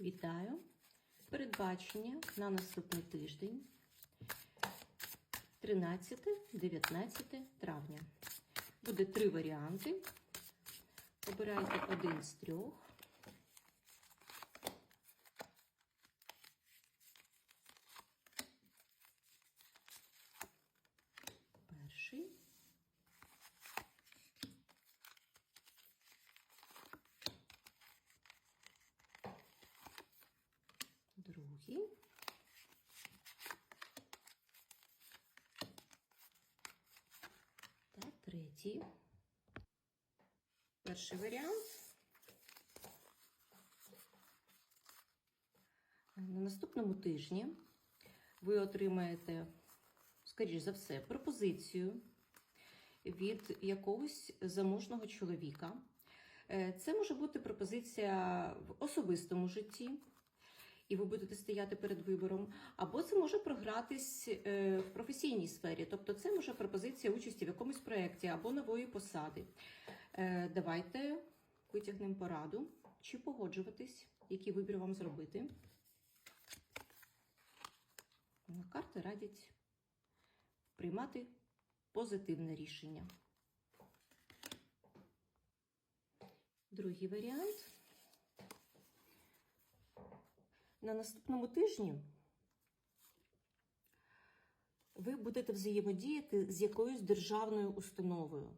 Вітаю! Передбачення на наступний тиждень 13-19 травня. Буде три варіанти. Обирайте один з трьох. Перший. Другий. Та третій. Перший варіант. На наступному тижні ви отримаєте, скоріш за все, пропозицію від якогось заможного чоловіка. Е, Це може бути пропозиція в особистому житті, і ви будете стояти перед вибором, або це може програтись е, в професійній сфері, тобто це може пропозиція участі в якомусь проєкті або нової посади. Е, Давайте витягнемо пораду, чи погоджуватись, який вибір вам зробити. Карти радять приймати позитивне рішення. Другий варіант. На наступному тижні ви будете взаємодіяти з якоюсь державною установою.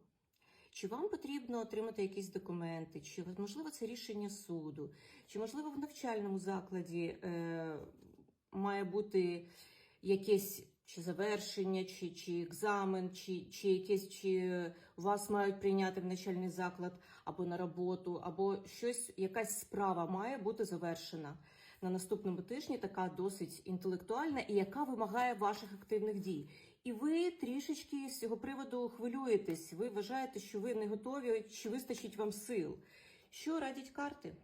Чи вам потрібно отримати якісь документи, чи можливо це рішення суду, чи можливо в навчальному закладі е, має бути якесь чи завершення, чи, чи екзамен, чи, чи якесь чи вас мають прийняти в навчальний заклад або на роботу, або щось, якась справа має бути завершена на наступному тижні, така досить інтелектуальна і яка вимагає ваших активних дій. І ви трішечки з цього приводу хвилюєтесь. Ви вважаєте, що ви не готові, чи вистачить вам сил. Що радять карти?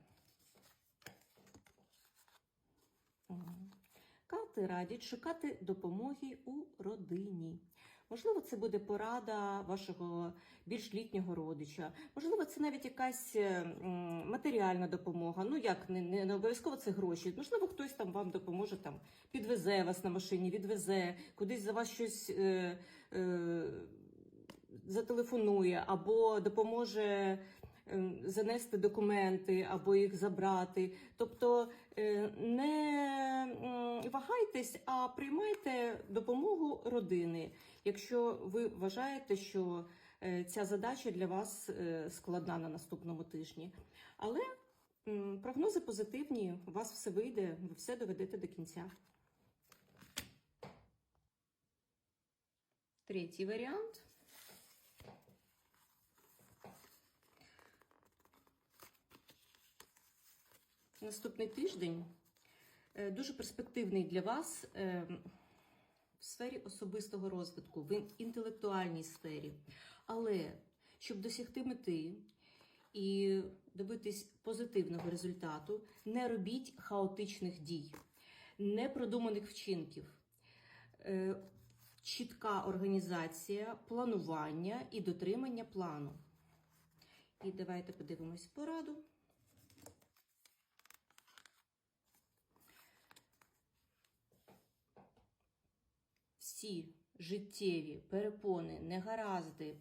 Карти радять шукати допомоги у родині. Можливо, це буде порада вашого більш літнього родича. Можливо, це навіть якась е, матеріальна допомога. Ну як не, не, не обов'язково це гроші. Можливо, хтось там вам допоможе, там підвезе вас на машині, відвезе, кудись за вас щось е, е, зателефонує, або допоможе занести документи, або їх забрати. Тобто е, не вагайтесь, а приймайте допомогу родини, якщо ви вважаєте, що е, ця задача для вас е, складна на наступному тижні. Але прогнози позитивні, у вас все вийде, ви все доведете до кінця. Третій варіант. Наступний тиждень е, дуже перспективний для вас е, в сфері особистого розвитку, в інтелектуальній сфері. Але щоб досягти мети і добитись позитивного результату, не робіть хаотичних дій, непродуманих вчинків. Е, Чітка організація, планування і дотримання плану. І давайте подивимось пораду. Всі життєві перепони, негаразди,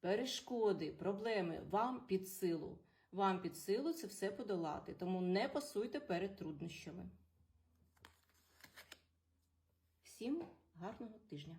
перешкоди, проблеми вам під силу. Вам під силу це все подолати, тому не пасуйте перед труднощами. Всім гарного тижня!